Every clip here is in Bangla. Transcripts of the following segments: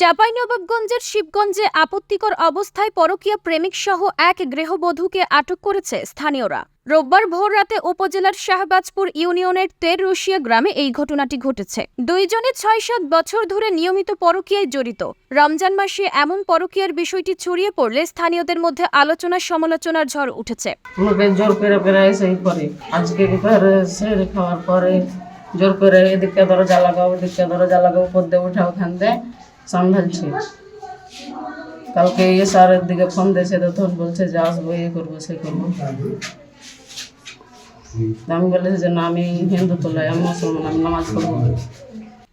চাঁপাইনবাবগঞ্জের শিবগঞ্জে আপত্তিকর অবস্থায় পরকীয়া প্রেমিক সহ এক গৃহবধূকে আটক করেছে স্থানীয়রা। রোববার ভোর রাতে উপজেলার শাহবাজপুর ইউনিয়নের তের রশিয়া গ্রামে এই ঘটনাটি ঘটেছে। দুইজনে ছয় সাত বছর ধরে নিয়মিত পরকীয়ায় জড়িত। রমজান মাসে এমন পরকীয়ার বিষয়টি ছড়িয়ে পড়লে স্থানীয়দের মধ্যে আলোচনা সমালোচনার ঝড় উঠেছে। জোর করে আজকে খাওয়ার পরে জোর করে এদিকে দরজা লাগাও ওদিকে দরজা লাগাও, উপর দিয়ে উঠা ওখান দিয়ে সামলালছে কালকে ইয়ে স্যারের দিকে ফোন দিয়েছে, তো তখন বলছে, যে আসব ইয়ে করব, সে করব। আমি বলেছি যে, না, আমি হিন্দু তোলাই আমি মুসলমান, আমি নামাজ পড়ব।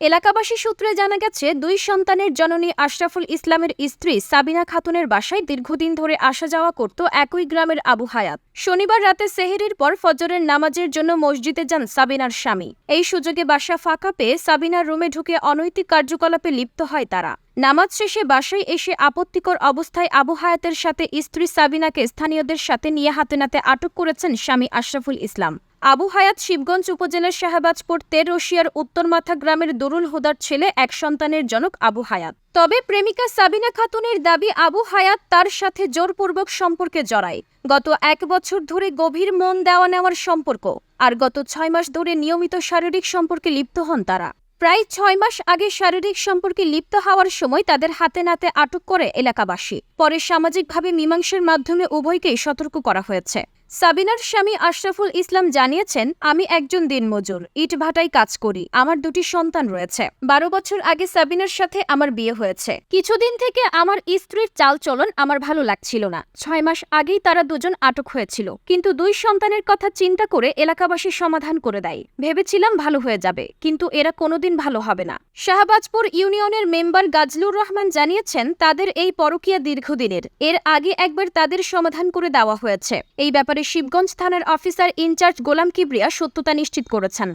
এলাকাবাসী সূত্রে জানা গেছে, দুই সন্তানের জননী আশরাফুল ইসলামের স্ত্রী সাবিনা খাতুনের বাসায় দীর্ঘদিন ধরে আসা যাওয়া করত একই গ্রামের আবু হায়াত। শনিবার রাতে সেহেরির পর ফজরের নামাজের জন্য মসজিদে যান সাবিনার স্বামী। এই সুযোগে বাসা ফাঁকা পেয়ে সাবিনার রুমে ঢুকে অনৈতিক কার্যকলাপে লিপ্ত হয় তারা। নামাজ শেষে বাসায় এসে আপত্তিকর অবস্থায় আবু হায়াতের সাথে স্ত্রী সাবিনাকে স্থানীয়দের সাথে নিয়ে হাতে নাতে আটক করেছেন স্বামী আশরাফুল ইসলাম। আবু হায়াত শিবগঞ্জ উপজেলার শাহবাজপুর, তের রশিয়ার উত্তরমাথা গ্রামের দরুল হুদার ছেলে, এক সন্তানের জনক আবু হায়াত। তবে প্রেমিকা সাবিনা খাতুনের দাবি আবু হায়াত তার সাথে জোরপূর্বক সম্পর্কে জড়ায়। গত এক বছর ধরে গভীর মন দেওয়া নেওয়ার সম্পর্ক, আর গত ছয় মাস ধরে নিয়মিত শারীরিক সম্পর্কে লিপ্ত হন তারা। প্রায় ছয় মাস আগে শারীরিক সম্পর্কে লিপ্ত হওয়ার সময় তাদের হাতে নাতে আটক করে এলাকাবাসী। পরে সামাজিকভাবে মীমাংসার মাধ্যমে উভয়কেই সতর্ক করা হয়েছে। সাবিনার স্বামী আশরাফুল ইসলাম জানিয়েছেন, আমি একজন দিনমজুর, ইট ভাটায় কাজ করি, আমার দুটি সন্তান রয়েছে। বারো বছর আগে সাবিনার সাথে আমার বিয়ে হয়েছে। কিছুদিন থেকে আমার স্ত্রীর চালচলন আমার ভালো লাগছিল না। ছয় মাস আগেই তারা দুজন আটক হয়েছিল। কিন্তু দুই সন্তানের কথা চিন্তা করে এলাকাবাসী সমাধান করে দেয়। ভেবেছিলাম ভালো হয়ে যাবে, কিন্তু এরা কোনোদিন ভালো হবে না। শাহবাজপুর ইউনিয়নের মেম্বার গাজলুর রহমান জানিয়েছেন, তাদের এই পরকীয়া দীর্ঘদিনের, এর আগে একবার তাদের সমাধান করে দেওয়া হয়েছে। এই ব্যাপারে শিবগঞ্জ থানার অফিসার ইনচার্জ গোলাম কিবরিয়া সত্যতা নিশ্চিত করেছেন।